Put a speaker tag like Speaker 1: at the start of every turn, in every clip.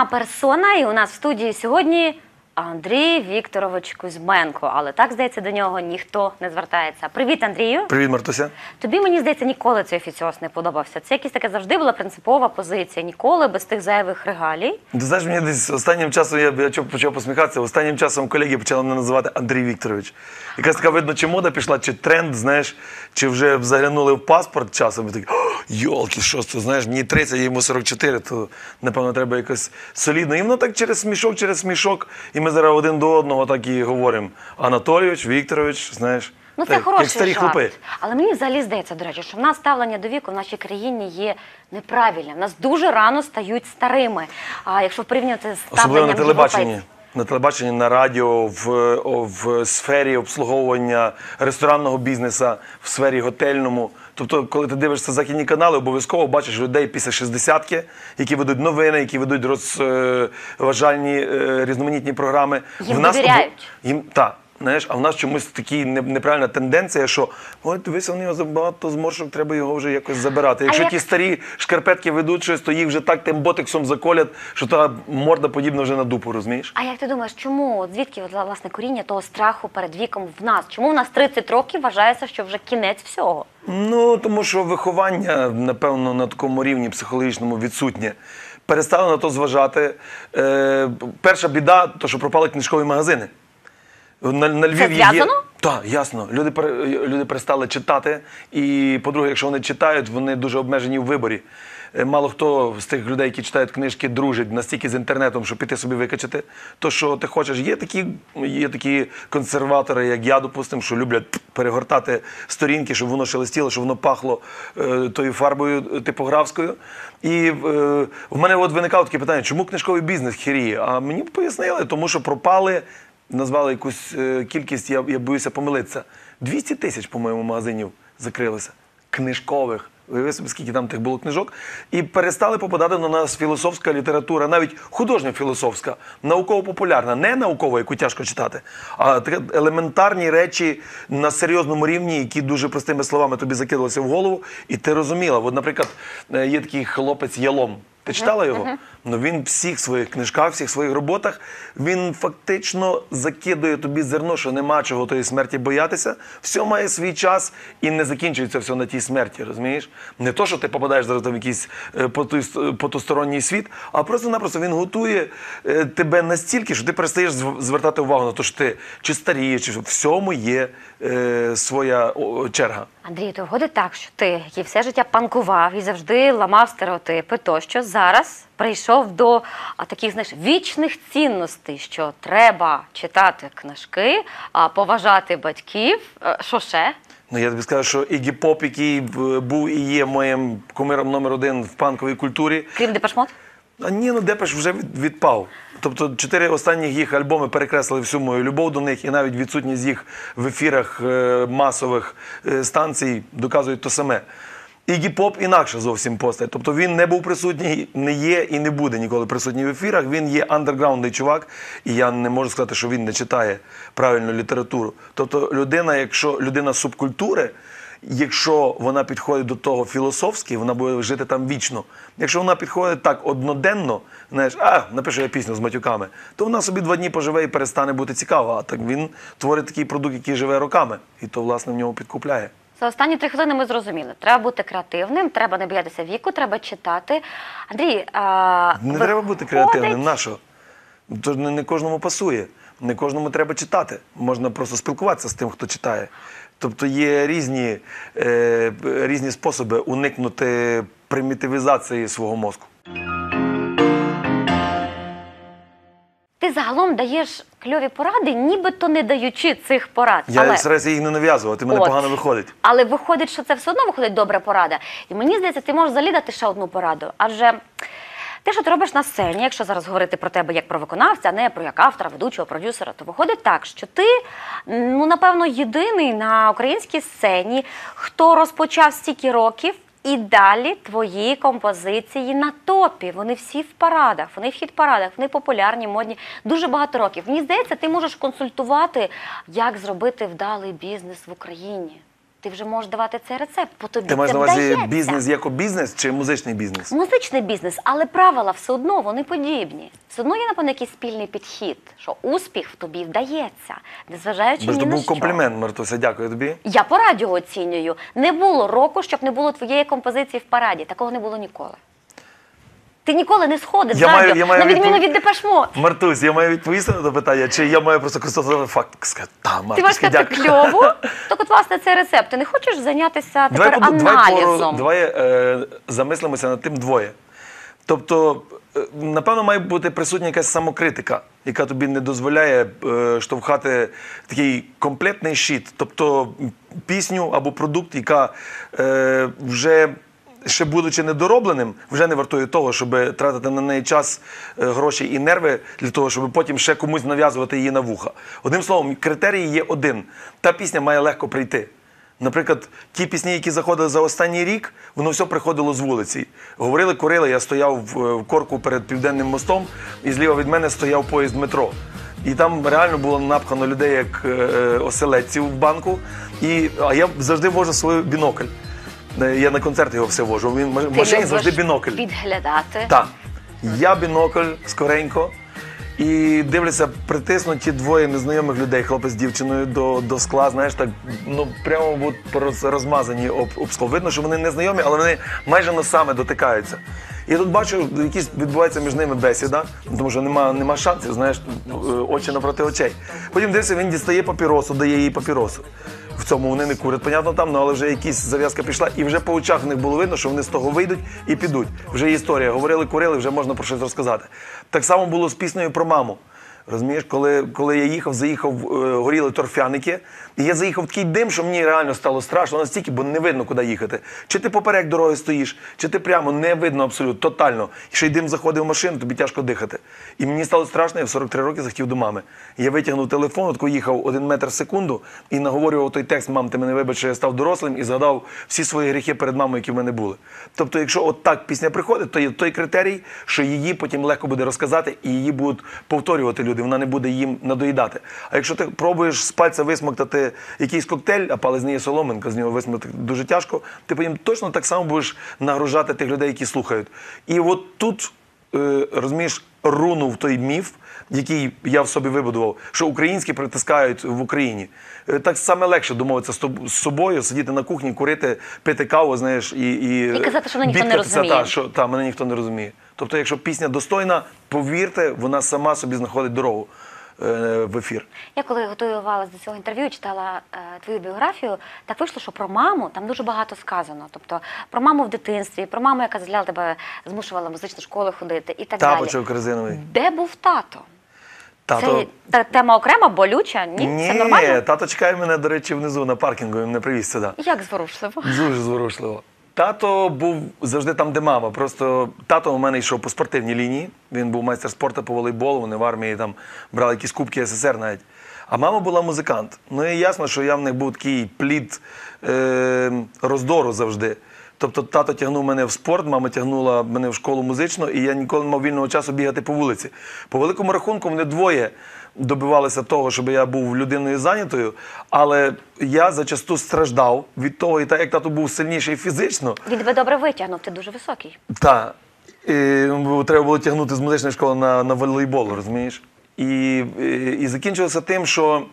Speaker 1: програма Персона. І у нас в студії сьогодні Андрій Вікторович Кузьменко. Але так здається, до нього ніхто не звертається. Привіт, Андрію.
Speaker 2: Привіт, Мартуся.
Speaker 1: Тобі мені здається, ніколи цей офіціоз не подобався. Це якась така завжди була принципова позиція. Ніколи без тих зайвих регалій.
Speaker 2: Ти знаєш, мені десь останнім часом я, почав посміхатися. Останнім часом колеги почали мене називати Андрій Вікторович. Якась така видно, чи мода пішла, чи тренд, знаєш, чи вже заглянули в паспорт часом і так, йолки, що це, знаєш, мені 30, а йому 44, то напевно треба якось солідно. І воно так через смішок, через смішок. І ми зараз один до одного так і говоримо. Анатолійович, Вікторович, знаєш.
Speaker 1: Ну, це
Speaker 2: так,
Speaker 1: хороший
Speaker 2: як старі
Speaker 1: жарт.
Speaker 2: хлопи.
Speaker 1: Але мені взагалі здається, до речі, що в нас ставлення до віку в нашій країні є неправильне. В нас дуже рано стають старими. А якщо порівнювати з ставленням
Speaker 2: Особливо на телебаченні.
Speaker 1: європейців.
Speaker 2: На телебаченні, на радіо, в, в сфері обслуговування ресторанного бізнесу, в сфері готельному. Тобто, коли ти дивишся західні канали, обов'язково бачиш людей після шістдесятки, які ведуть новини, які ведуть розважальні е, різноманітні програми.
Speaker 1: Їм
Speaker 2: нас
Speaker 1: довіряють.
Speaker 2: Їм так. Знаєш, а в нас чомусь такі неправильна тенденція, що ой, дивися, у нього забагато зморшок, треба його вже якось забирати. Якщо
Speaker 1: як-
Speaker 2: ті старі шкарпетки ведуть щось, то їх вже так тим ботексом заколять, що та морда подібна вже на дупу, розумієш?
Speaker 1: А як ти думаєш, чому от звідки от, власне коріння того страху перед віком в нас? Чому в нас 30 років вважається, що вже кінець всього?
Speaker 2: Ну тому що виховання, напевно, на такому рівні психологічному відсутнє. Перестали на то зважати. Е, перша біда, то що пропали книжкові магазини. На, на Львів є-
Speaker 1: зв'язано?
Speaker 2: Так, ясно. Люди, пере- люди перестали читати. І, по-друге, якщо вони читають, вони дуже обмежені в виборі. Е, Мало хто з тих людей, які читають книжки, дружить настільки з інтернетом, щоб піти собі викачати. То, що ти хочеш, є такі, є такі консерватори, як я, допустимо, що люблять перегортати сторінки, щоб воно шелестіло, щоб воно пахло е, тою фарбою типографською. І е, в мене от виникало таке питання, чому книжковий бізнес хіріє? А мені пояснили, тому що пропали назвали якусь е, кількість, я, я боюся помилитися. 200 тисяч, по-моєму, магазинів закрилося. Книжкових. Уяви собі, скільки там тих було книжок. І перестали попадати на нас філософська література, навіть художньо-філософська, науково-популярна, не наукова, яку тяжко читати, а елементарні речі на серйозному рівні, які дуже простими словами тобі закидалися в голову, і ти розуміла. От, наприклад, е, є такий хлопець Ялом. Ти читала його? Ну він в всіх своїх книжках, всіх своїх роботах він фактично закидує тобі зерно, що нема чого тої смерті боятися. Все має свій час і не закінчується все на тій смерті. Розумієш? Не то, що ти попадаєш зараз в якийсь е, поту- потусторонній світ, а просто-напросто він готує е, тебе настільки, що ти перестаєш зв- звертати увагу на те, що ти чи старієш, чи що. всьому є е, своя о, черга.
Speaker 1: Андрій, то виходить так, що ти, який все життя панкував і завжди ламав стереотипи, тощо зараз прийшов до таких знаєш, вічних цінностей, що треба читати книжки, поважати батьків. Е, Що ще?
Speaker 2: Ну, я тобі скажу, що Ігі Поп, який був і є моїм кумиром номер один в панковій культурі,
Speaker 1: Крім Депешмот?
Speaker 2: Ні, ну Депеш вже від- відпав. Тобто чотири останніх їх альбоми перекреслили всю мою любов до них, і навіть відсутність їх в ефірах е, масових е, станцій доказують то саме. Ігі Поп інакше зовсім постать. Тобто він не був присутній, не є і не буде ніколи присутній в ефірах. Він є андерграундний чувак, і я не можу сказати, що він не читає правильну літературу. Тобто, людина, якщо людина субкультури, якщо вона підходить до того філософськи, вона буде жити там вічно. Якщо вона підходить так одноденно, знаєш, а напишу я пісню з матюками, то вона собі два дні поживе і перестане бути цікава. А так він творить такий продукт, який живе роками, і то власне в нього підкупляє.
Speaker 1: За останні три хвилини ми зрозуміли. Треба бути креативним, треба не боятися віку, треба читати. Андрій, а,
Speaker 2: Не
Speaker 1: виходить-
Speaker 2: треба бути креативним. На що? То не кожному пасує. Не кожному треба читати. Можна просто спілкуватися з тим, хто читає. Тобто є різні, е, різні способи уникнути примітивізації свого мозку.
Speaker 1: Ти загалом даєш кльові поради, нібито не даючи цих порад.
Speaker 2: Я
Speaker 1: Але...
Speaker 2: стараюся їх не нав'язувати, мене
Speaker 1: От.
Speaker 2: погано виходить.
Speaker 1: Але виходить, що це все одно виходить добра порада. І мені здається, ти можеш взагалі дати ще одну пораду. Адже те, що ти робиш на сцені, якщо зараз говорити про тебе як про виконавця, а не про як автора, ведучого, продюсера, то виходить так, що ти, ну напевно, єдиний на українській сцені, хто розпочав стільки років. І далі твої композиції на топі. Вони всі в парадах, вони в хіт-парадах, вони популярні, модні. Дуже багато років. Мені здається, ти можеш консультувати, як зробити вдалий бізнес в Україні. Ти вже можеш давати цей рецепт, бо тобі
Speaker 2: Ти маєш
Speaker 1: це
Speaker 2: на увазі
Speaker 1: вдається.
Speaker 2: бізнес як бізнес чи музичний бізнес?
Speaker 1: Музичний бізнес, але правила все одно вони подібні. Все одно є, напевно, якийсь спільний підхід, що успіх в тобі вдається, незважаючи
Speaker 2: Бо ж
Speaker 1: ні
Speaker 2: то
Speaker 1: на
Speaker 2: був
Speaker 1: що.
Speaker 2: комплімент, Мартуся, дякую тобі.
Speaker 1: Я по радіо оцінюю. Не було року, щоб не було твоєї композиції в параді. Такого не було ніколи. Ти ніколи не сходиш з
Speaker 2: Я маю-
Speaker 1: радіо,
Speaker 2: я маю
Speaker 1: на відміну
Speaker 2: відпов-
Speaker 1: від Депешмо.
Speaker 2: Мартусь, я маю відповісти на це питання, чи я маю просто констатувати факт сказати, та,
Speaker 1: Ти можеш сказати
Speaker 2: дякую.
Speaker 1: кльово. Так от, власне, цей рецепт. Ти не хочеш зайнятися тепер
Speaker 2: побу- давай,
Speaker 1: аналізом?
Speaker 2: пору- давай е, замислимося над тим двоє. Тобто, е, напевно, має бути присутня якась самокритика, яка тобі не дозволяє е, штовхати такий комплектний щит, тобто м, пісню або продукт, яка е, вже. Ще будучи недоробленим, вже не вартує того, щоб тратити на неї час, е, гроші і нерви для того, щоб потім ще комусь нав'язувати її на вуха. Одним словом, критерій є один: та пісня має легко прийти. Наприклад, ті пісні, які заходили за останній рік, воно все приходило з вулиці. Говорили, курили. Я стояв в, в корку перед південним мостом, і зліва від мене стояв поїзд метро. І там реально було напхано людей як е, оселедців в банку. І, а я завжди вожу свій бінокль. Е, Я на концерт його все вожу. Він в машині завжди бінокль.
Speaker 1: Підглядати.
Speaker 2: Так. Я бінокль скоренько. І дивлюся, притиснуті двоє незнайомих людей, хлопець з дівчиною до, до скла, знаєш, так ну прямо от роз- розмазані об, об скло. Видно, що вони незнайомі, але вони майже носами дотикаються. І я тут бачу, якісь відбувається між ними бесіда, тому що нема, нема шансів, знаєш, е, очі напроти очей. Потім дивишся, він дістає папіросу, дає їй папіросу. В цьому вони не курять, понятно там, ну, але вже якась зав'язка пішла, і вже по очах в них було видно, що вони з того вийдуть і підуть. Вже історія. Говорили, курили, вже можна про щось розказати. Так само було з піснею про маму. Розумієш, коли, коли я їхав, заїхав, е, горіли торфяники, і я заїхав в такий дим, що мені реально стало страшно настільки, бо не видно, куди їхати. Чи ти поперек дороги стоїш, чи ти прямо не видно абсолютно, тотально. І ще й дим заходив в машину, тобі тяжко дихати. І мені стало страшно, я в 43 роки захотів до мами. Я витягнув телефон, отко їхав один метр в секунду і наговорював той текст, мам, ти мене вибач, що я став дорослим і згадав всі свої гріхи перед мамою, які в мене були. Тобто, якщо от так пісня приходить, то є той критерій, що її потім легко буде розказати, і її будуть повторювати люди. Вона не буде їм надоїдати. А якщо ти пробуєш з пальця висмоктати якийсь коктейль, а палець не є соломинка, з нього висмоктати дуже тяжко, ти потім точно так само будеш нагружати тих людей, які слухають. І от тут е, розумієш, рунув той міф, який я в собі вибудував, що українські притискають в Україні. Е, Так саме легше домовитися з собою, сидіти на кухні, курити, пити каву, знаєш, і, і,
Speaker 1: І казати, що мене ніхто не розуміє.
Speaker 2: Та, що та, мене ніхто не розуміє. Тобто, якщо пісня достойна, повірте, вона сама собі знаходить дорогу в ефір.
Speaker 1: Я коли готувалася до цього інтерв'ю, читала е, твою біографію, так вийшло, що про маму там дуже багато сказано. Тобто про маму в дитинстві, про маму, яка зазвичай тебе змушувала в музичну школу ходити і так
Speaker 2: Тапочок
Speaker 1: далі.
Speaker 2: резиновий.
Speaker 1: Де був тато?
Speaker 2: Тато.
Speaker 1: Це та, тема окрема, болюча? Ні?
Speaker 2: Ні,
Speaker 1: Це нормально?
Speaker 2: тато чекає мене, до речі, внизу на паркінгу, він мене привіз сюди.
Speaker 1: Як зворушливо.
Speaker 2: Дуже зворушливо. Тато був завжди там, де мама. Просто тато у мене йшов по спортивній лінії. Він був майстер спорту по волейболу. Вони в армії там брали якісь кубки СССР навіть. А мама була музикант. Ну і ясно, що я в них був такий плід е, роздору завжди. Тобто тато тягнув мене в спорт, мама тягнула мене в школу музичну, і я ніколи не мав вільного часу бігати по вулиці. По великому рахунку, вони двоє добивалися того, щоб я був людиною зайнятою, але я зачасту страждав від того, і так як тато був сильніший фізично,
Speaker 1: Він тебе добре витягнув, ти дуже високий.
Speaker 2: та і, треба було тягнути з музичної школи на, на волейбол, розумієш? І, і, і закінчилося тим, що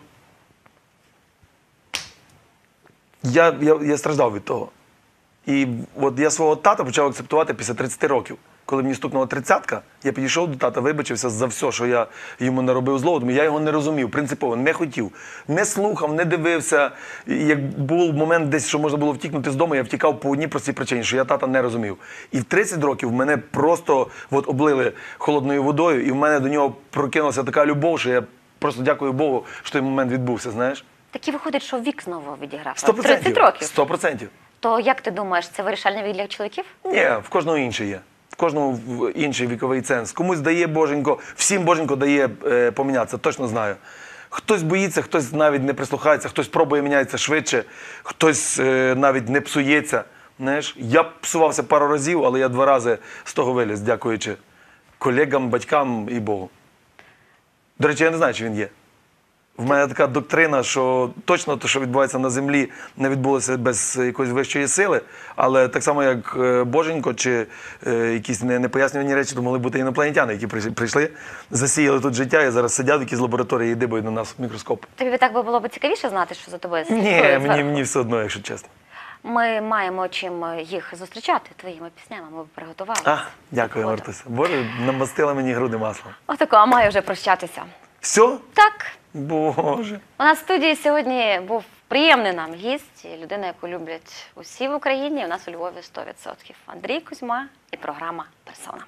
Speaker 2: я, я, я страждав від того. І от я свого тата почав акцептувати після 30 років. Коли мені стукнула тридцятка, я підійшов до тата, вибачився за все, що я йому наробив зло. Тому я його не розумів, принципово не хотів, не слухав, не дивився. І Як був момент десь, що можна було втікнути з дому, я втікав по одній простій причині, що я тата не розумів. І в 30 років мене просто от облили холодною водою, і в мене до нього прокинулася така любов, що я просто дякую Богу, що той момент відбувся. Знаєш,
Speaker 1: Так і виходить, що вік знову відіграв.
Speaker 2: 100%.
Speaker 1: 30 років.
Speaker 2: 100%.
Speaker 1: То як ти думаєш, це вирішальний вік для чоловіків?
Speaker 2: Ні, в кожного інший є. В кожного інший віковий ценз. Комусь дає боженько, всім боженько дає е, помінятися, точно знаю. Хтось боїться, хтось навіть не прислухається, хтось пробує мінятися швидше, хтось е, навіть не псується. Знаєш, я псувався пару разів, але я два рази з того виліз, дякуючи колегам, батькам і Богу. До речі, я не знаю, чи він є. В мене така доктрина, що точно те, що відбувається на землі, не відбулося без якоїсь вищої сили, але так само, як е, Боженько чи е, якісь не- непояснювані речі, то могли бути інопланетяни, які прийшли- засіяли тут життя і зараз сидять в якійсь лабораторії і дибають на нас в мікроскоп.
Speaker 1: Тобі так би було б цікавіше знати, що за тобою
Speaker 2: Ні, мені, мені все одно, якщо чесно.
Speaker 1: Ми маємо чим їх зустрічати твоїми піснями. Ми приготували.
Speaker 2: Дякую. Мартуся. Боже, намастила мені груди маслом.
Speaker 1: Отако, а маю вже прощатися.
Speaker 2: Все?
Speaker 1: Так,
Speaker 2: Боже.
Speaker 1: у нас в студії сьогодні був приємний нам гість, і людина, яку люблять усі в Україні. і У нас у Львові 100%. Андрій Кузьма і програма Персона.